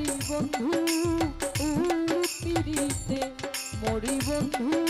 মরি বন্ধু উড়তিরিতে মরি বন্ধু।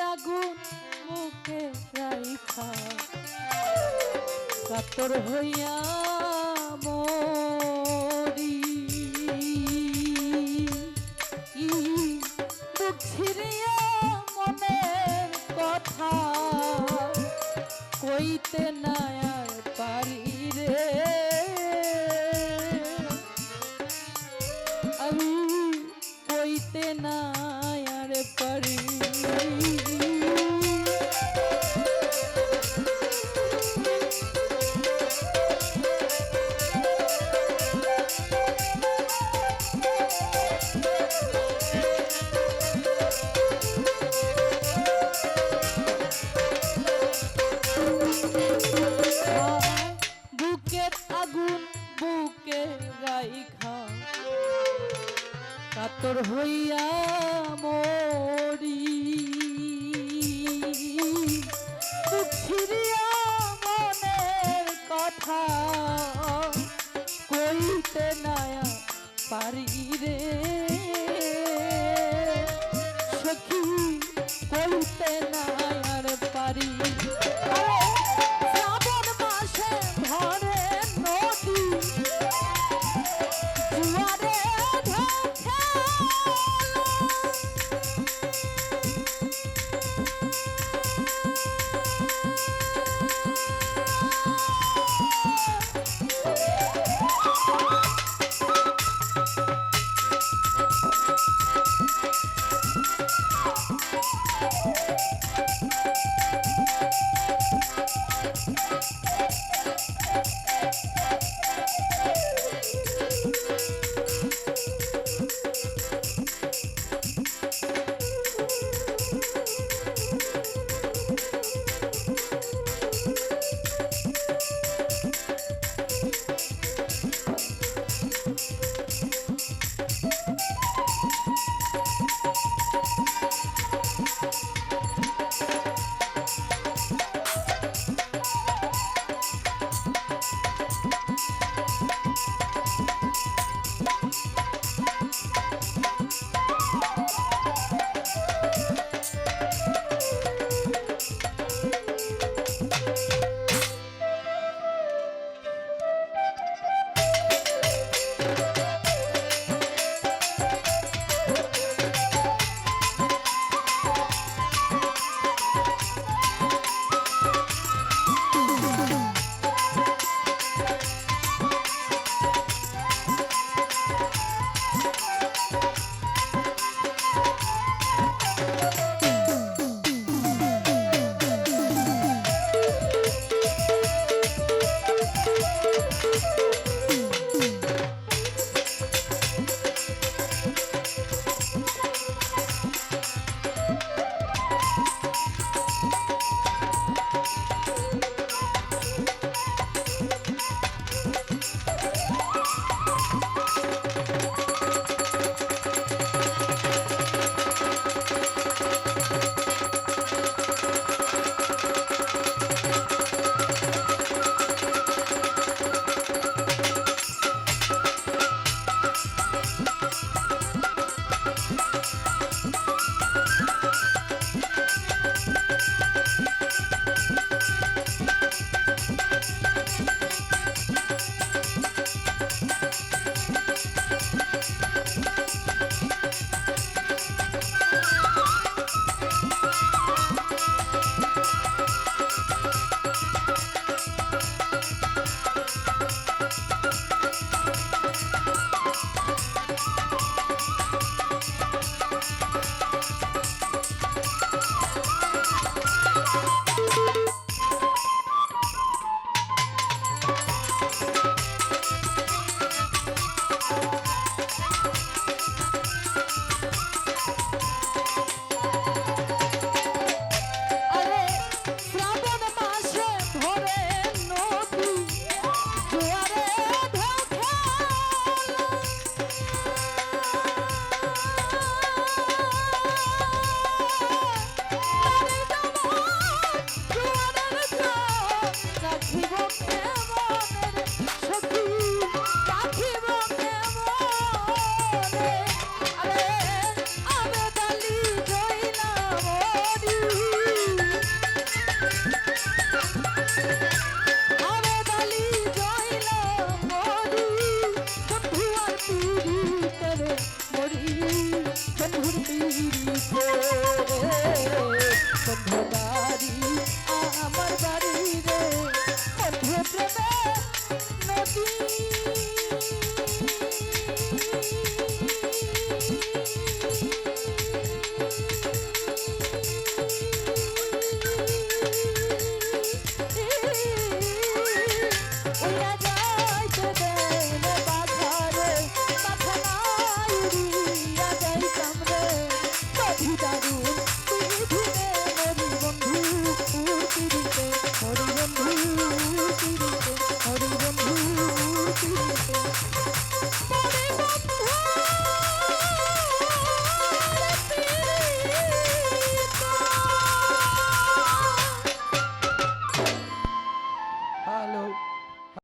আগুন মুখে রাইখা। কাতর হইয়া মরি কথা কইতে নায়া পারি রে। সখী কইতে না